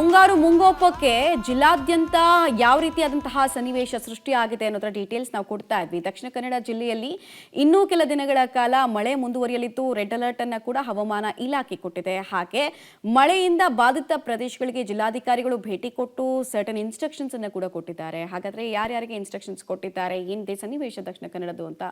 ಮುಂಗಾರು ಮುಂಗೋಪಕ್ಕೆ ಜಿಲ್ಲಾದ್ಯಂತ ಯಾವ ರೀತಿಯಾದಂತಹ ಸನ್ನಿವೇಶ ಸೃಷ್ಟಿಯಾಗಿದೆ ಅನ್ನೋದರ ಡೀಟೇಲ್ಸ್ ನಾವು ಕೊಡ್ತಾ ಇದ್ವಿ. ದಕ್ಷಿಣ ಕನ್ನಡ ಜಿಲ್ಲೆಯಲ್ಲಿ ಇನ್ನೂ ಕೆಲ ದಿನಗಳ ಕಾಲ ಮಳೆ ಮುಂದುವರಿಯಲಿದ್ದು ರೆಡ್ ಅಲರ್ಟ್ ಅನ್ನ ಕೂಡ ಹವಾಮಾನ ಇಲಾಖೆ ಕೊಟ್ಟಿದೆ. ಹಾಗೆ ಮಳೆಯಿಂದ ಬಾಧಿತ ಪ್ರದೇಶಗಳಿಗೆ ಜಿಲ್ಲಾಧಿಕಾರಿಗಳು ಭೇಟಿ ಕೊಟ್ಟು ಸರ್ಟನ್ ಇನ್ಸ್ಟ್ರಕ್ಷನ್ಸ್ ಅನ್ನ ಕೂಡ ಕೊಟ್ಟಿದ್ದಾರೆ. ಹಾಗಾದ್ರೆ ಯಾರ್ಯಾರಿಗೆ ಇನ್ಸ್ಟ್ರಕ್ಷನ್ಸ್ ಕೊಟ್ಟಿದ್ದಾರೆ? ಏನಿದೆ ಸನ್ನಿವೇಶ ದಕ್ಷಿಣ ಕನ್ನಡದ್ದು ಅಂತ?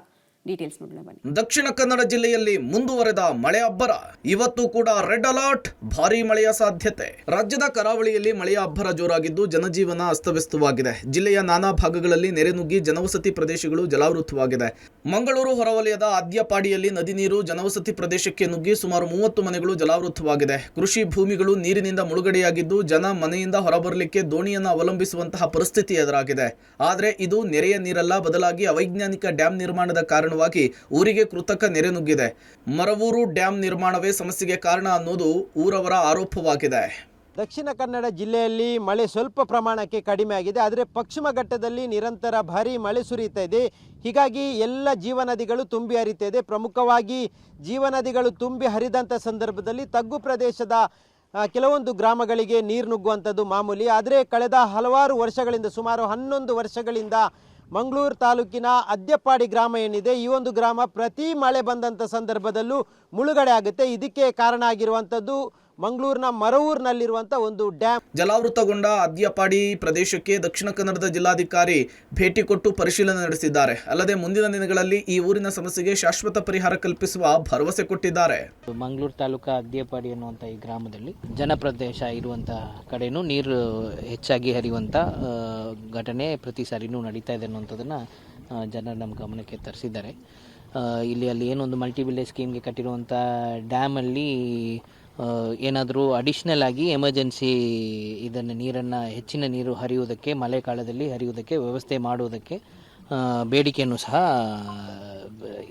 ಡೀಟೇಲ್ಸ್ ಬನ್ನಿ. ದಕ್ಷಿಣ ಕನ್ನಡ ಜಿಲ್ಲೆಯಲ್ಲಿ ಮುಂದುವರೆದ ಮಳೆ ಅಬ್ಬರ. ಇವತ್ತು ಕೂಡ ರೆಡ್ ಅಲರ್ಟ್, ಭಾರಿ ಮಳೆಯ ಸಾಧ್ಯತೆ. ರಾಜ್ಯದ ಕರಾವಳಿಯಲ್ಲಿ ಮಳೆಯ ಅಬ್ಬರ ಜೋರಾಗಿದ್ದು ಜನಜೀವನ ಅಸ್ತವ್ಯಸ್ತವಾಗಿದೆ. ಜಿಲ್ಲೆಯ ನಾನಾ ಭಾಗಗಳಲ್ಲಿ ನೆರೆ ನುಗ್ಗಿ ಜನವಸತಿ ಪ್ರದೇಶಗಳು ಜಲಾವೃತವಾಗಿದೆ. ಮಂಗಳೂರು ಹೊರವಲಯದ ಆದ್ಯಪಾಡಿಯಲ್ಲಿ ನದಿ ನೀರು ಜನವಸತಿ ಪ್ರದೇಶಕ್ಕೆ ನುಗ್ಗಿ ಸುಮಾರು ಮೂವತ್ತು ಮನೆಗಳು ಜಲಾವೃತವಾಗಿದೆ. ಕೃಷಿ ಭೂಮಿಗಳು ನೀರಿನಿಂದ ಮುಳುಗಡೆಯಾಗಿದ್ದು ಜನ ಮನೆಯಿಂದ ಹೊರಬರಲಿಕ್ಕೆ ದೋಣಿಯನ್ನು ಅವಲಂಬಿಸುವಂತಹ ಪರಿಸ್ಥಿತಿ ಎದುರಾಗಿದೆ. ಆದರೆ ಇದು ನೆರೆಯ ನೀರಲ್ಲ, ಬದಲಾಗಿ ಅವೈಜ್ಞಾನಿಕ ಡ್ಯಾಂ ನಿರ್ಮಾಣದ ಕಾರಣವಾಗಿ ಊರಿಗೆ ಕೃತಕ ನೆರೆ ನುಗ್ಗಿದೆ. ಮರವೂರು ಡ್ಯಾಂ ನಿರ್ಮಾಣವೇ ಸಮಸ್ಯೆಗೆ ಕಾರಣ ಅನ್ನೋದು ಊರವರ ಆರೋಪವಾಗಿದೆ. ದಕ್ಷಿಣ ಕನ್ನಡ ಜಿಲ್ಲೆಯಲ್ಲಿ ಮಳೆ ಸ್ವಲ್ಪ ಪ್ರಮಾಣಕ್ಕೆ ಕಡಿಮೆ ಆಗಿದೆ. ಆದರೆ ಪಶ್ಚಿಮ ಘಟ್ಟದಲ್ಲಿ ನಿರಂತರ ಭಾರಿ ಮಳೆ ಸುರಿಯುತ್ತಾ ಇದೆ. ಹೀಗಾಗಿ ಎಲ್ಲ ಜೀವನದಿಗಳು ತುಂಬಿ ಹರಿತಾ ಇದೆ. ಪ್ರಮುಖವಾಗಿ ಜೀವನದಿಗಳು ತುಂಬಿ ಹರಿದಂಥ ಸಂದರ್ಭದಲ್ಲಿ ತಗ್ಗು ಪ್ರದೇಶದ ಕೆಲವೊಂದು ಗ್ರಾಮಗಳಿಗೆ ನೀರು ನುಗ್ಗುವಂಥದ್ದು ಮಾಮೂಲಿ. ಆದರೆ ಕಳೆದ ಹಲವಾರು ವರ್ಷಗಳಿಂದ, ಸುಮಾರು ಹನ್ನೊಂದು ವರ್ಷಗಳಿಂದ ಮಂಗಳೂರು ತಾಲೂಕಿನ ಅದ್ಯಪ್ಪಾಡಿ ಗ್ರಾಮ ಏನಿದೆ, ಈ ಒಂದು ಗ್ರಾಮ ಪ್ರತಿ ಮಳೆ ಬಂದಂಥ ಸಂದರ್ಭದಲ್ಲೂ ಮುಳುಗಡೆ ಆಗುತ್ತೆ. ಇದಕ್ಕೆ ಕಾರಣ ಆಗಿರುವಂಥದ್ದು ಮಂಗಳೂರಿನ ಮರವೂರಿನಲ್ಲಿರುವಂಥ ಒಂದು ಡ್ಯಾಮ್. ಜಲಾವೃತಗೊಂಡ ಅದ್ಯಪಾಡಿ ಪ್ರದೇಶಕ್ಕೆ ದಕ್ಷಿಣ ಕನ್ನಡದ ಜಿಲ್ಲಾಧಿಕಾರಿ ಭೇಟಿ ಕೊಟ್ಟು ಪರಿಶೀಲನೆ ನಡೆಸಿದ್ದಾರೆ. ಅಲ್ಲದೆ ಮುಂದಿನ ದಿನಗಳಲ್ಲಿ ಈ ಊರಿನ ಸಮಸ್ಯೆಗೆ ಶಾಶ್ವತ ಪರಿಹಾರ ಕಲ್ಪಿಸುವ ಭರವಸೆ ಕೊಟ್ಟಿದ್ದಾರೆ. ಮಂಗಳೂರು ತಾಲೂಕಾ ಅದ್ಯಪಾಡಿ ಅನ್ನುವಂಥ ಈ ಗ್ರಾಮದಲ್ಲಿ ಜನಪ್ರದೇಶ ಇರುವಂಥ ಕಡೆನೂ ನೀರು ಹೆಚ್ಚಾಗಿ ಹರಿಯುವಂಥ ಘಟನೆ ಪ್ರತಿ ಸಾರಿನೂ ನಡೀತಾ ಇದೆ ಅನ್ನುವಂಥದ್ದನ್ನು ಜನರು ನಮ್ಮ ಗಮನಕ್ಕೆ ತರಿಸಿದ್ದಾರೆ. ಇಲ್ಲಿ ಅಲ್ಲಿ ಏನೊಂದು ಮಲ್ಟಿ ವಿಲೇಜ್ ಸ್ಕೀಮ್ಗೆ ಕಟ್ಟಿರುವಂಥ ಡ್ಯಾಮಲ್ಲಿ ಏನಾದರೂ ಅಡಿಷ್ನಲ್ ಆಗಿ ಎಮರ್ಜೆನ್ಸಿ ಇದನ್ನು ನೀರನ್ನು ಹೆಚ್ಚಿನ ನೀರು ಹರಿಯುವುದಕ್ಕೆ ಮಳೆಗಾಲದಲ್ಲಿ ಹರಿಯುವುದಕ್ಕೆ ವ್ಯವಸ್ಥೆ ಮಾಡುವುದಕ್ಕೆ ಬೇಡಿಕೆಯನ್ನು ಸಹ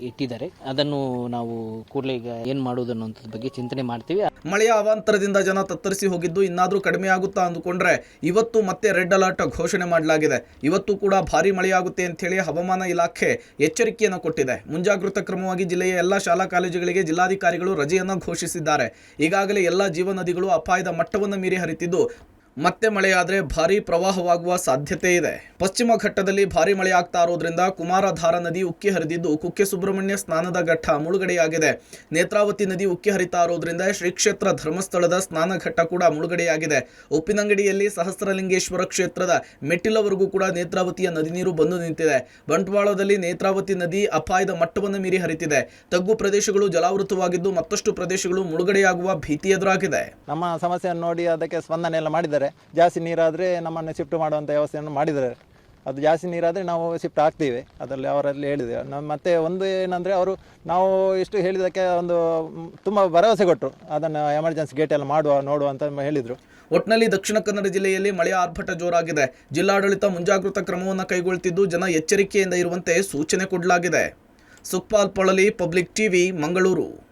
ಇಟ್ಟಿದ್ದಾರೆ. ಅದನ್ನು ನಾವು ಕೂಡಲೇ ಈಗ ಏನು ಮಾಡೋದು ಅನ್ನೋಂಥದ್ದು ಬಗ್ಗೆ ಚಿಂತನೆ ಮಾಡ್ತೀವಿ. ಮಳೆಯ ಅವಾಂತರದಿಂದ ಜನ ತತ್ತರಿಸಿ ಹೋಗಿದ್ದು ಇನ್ನಾದರೂ ಕಡಿಮೆ ಆಗುತ್ತಾ ಅಂದುಕೊಂಡ್ರೆ ಇವತ್ತು ಮತ್ತೆ ರೆಡ್ ಅಲರ್ಟ್ ಘೋಷಣೆ ಮಾಡಲಾಗಿದೆ. ಇವತ್ತು ಕೂಡ ಭಾರಿ ಮಳೆಯಾಗುತ್ತೆ ಅಂತೇಳಿ ಹವಾಮಾನ ಇಲಾಖೆ ಎಚ್ಚರಿಕೆಯನ್ನು ಕೊಟ್ಟಿದೆ. ಮುಂಜಾಗೃತ ಕ್ರಮವಾಗಿ ಜಿಲ್ಲೆಯ ಎಲ್ಲ ಶಾಲಾ ಕಾಲೇಜುಗಳಿಗೆ ಜಿಲ್ಲಾಧಿಕಾರಿಗಳು ರಜೆಯನ್ನು ಘೋಷಿಸಿದ್ದಾರೆ. ಈಗಾಗಲೇ ಎಲ್ಲ ಜೀವ ನದಿಗಳು ಅಪಾಯದ ಮಟ್ಟವನ್ನು ಮೀರಿ ಹರಿತಿದ್ದು ಮತ್ತೆ ಮಳೆಯಾದರೆ ಭಾರಿ ಪ್ರವಾಹವಾಗುವ ಸಾಧ್ಯತೆ ಇದೆ. ಪಶ್ಚಿಮ ಘಟ್ಟದಲ್ಲಿ ಭಾರಿ ಮಳೆ ಆಗ್ತಾ ಇರೋದ್ರಿಂದ ಕುಮಾರಧಾರ ನದಿ ಉಕ್ಕಿ ಹರಿದಿದ್ದು ಕುಕ್ಕೆ ಸುಬ್ರಹ್ಮಣ್ಯ ಸ್ನಾನದ ಘಟ್ಟ ಮುಳುಗಡೆಯಾಗಿದೆ. ನೇತ್ರಾವತಿ ನದಿ ಉಕ್ಕಿ ಹರಿತಾ ಇರೋದ್ರಿಂದ ಶ್ರೀ ಕ್ಷೇತ್ರ ಧರ್ಮಸ್ಥಳದ ಸ್ನಾನ ಘಟ್ಟ ಕೂಡ ಮುಳುಗಡೆಯಾಗಿದೆ. ಉಪ್ಪಿನಂಗಡಿಯಲ್ಲಿ ಸಹಸ್ರಲಿಂಗೇಶ್ವರ ಕ್ಷೇತ್ರದ ಮೆಟ್ಟಿಲವರೆಗೂ ಕೂಡ ನೇತ್ರಾವತಿಯ ನದಿ ನೀರು ಬಂದು ನಿಂತಿದೆ. ಬಂಟ್ವಾಳದಲ್ಲಿ ನೇತ್ರಾವತಿ ನದಿ ಅಪಾಯದ ಮಟ್ಟವನ್ನು ಮೀರಿ ಹರಿತಿದೆ. ತಗ್ಗು ಪ್ರದೇಶಗಳು ಜಲಾವೃತವಾಗಿದ್ದು ಮತ್ತಷ್ಟು ಪ್ರದೇಶಗಳು ಮುಳುಗಡೆಯಾಗುವ ಭೀತಿ ಎದುರಾಗಿದೆ. ನಮ್ಮ ಸಮಸ್ಯೆಯನ್ನು ನೋಡಿ ಅದಕ್ಕೆ ಸ್ಪಂದನೆ ಎಲ್ಲ ಮಾಡಿದ್ದಾರೆ. ಜಾಸ್ತಿ ನೀರಾದರೆ ನಮ್ಮನ್ನು ಶಿಫ್ಟ್ ಮಾಡುವಂಥ ವ್ಯವಸ್ಥೆಯನ್ನು ಮಾಡಿದ್ದಾರೆ. ಅದು ಜಾಸ್ತಿ ನೀರಾದರೆ ನಾವು ಶಿಫ್ಟ್ ಆಗ್ತೀವಿ. ಅದರಲ್ಲಿ ಅವರಲ್ಲಿ ಹೇಳಿದೆ. ನಮ್ಮ ಮತ್ತೆ ಒಂದು ಏನಂದರೆ ಅವರು ನಾವು ಇಷ್ಟು ಹೇಳಿದ್ದಕ್ಕೆ ಒಂದು ತುಂಬ ಭರವಸೆ ಕೊಟ್ಟರು. ಅದನ್ನು ಎಮರ್ಜೆನ್ಸಿ ಗೇಟ್ ಎಲ್ಲ ಮಾಡುವ, ನೋಡುವ ಅಂತ ಹೇಳಿದರು. ಒಟ್ನಲ್ಲಿ ದಕ್ಷಿಣ ಕನ್ನಡ ಜಿಲ್ಲೆಯಲ್ಲಿ ಮಳೆಯ ಆರ್ಭಟ ಜೋರಾಗಿದೆ. ಜಿಲ್ಲಾಡಳಿತ ಮುಂಜಾಗೃತ ಕ್ರಮವನ್ನು ಕೈಗೊಳ್ತಿದ್ದು ಜನ ಎಚ್ಚರಿಕೆಯಿಂದ ಇರುವಂತೆ ಸೂಚನೆ ಕೊಡಲಾಗಿದೆ. Sukpal Polali, public TV, Mangaluru.